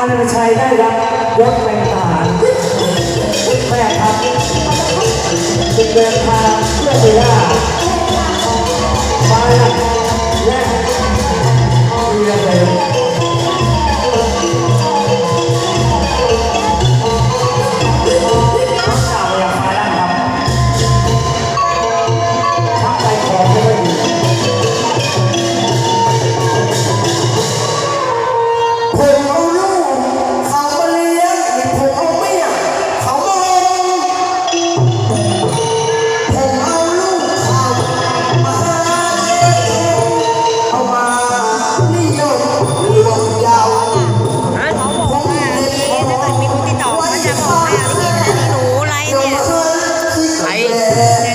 อนันตชัยได้รับยศเป็นทานแม่ครับเป็นเดิทานเพื่อไปลา é.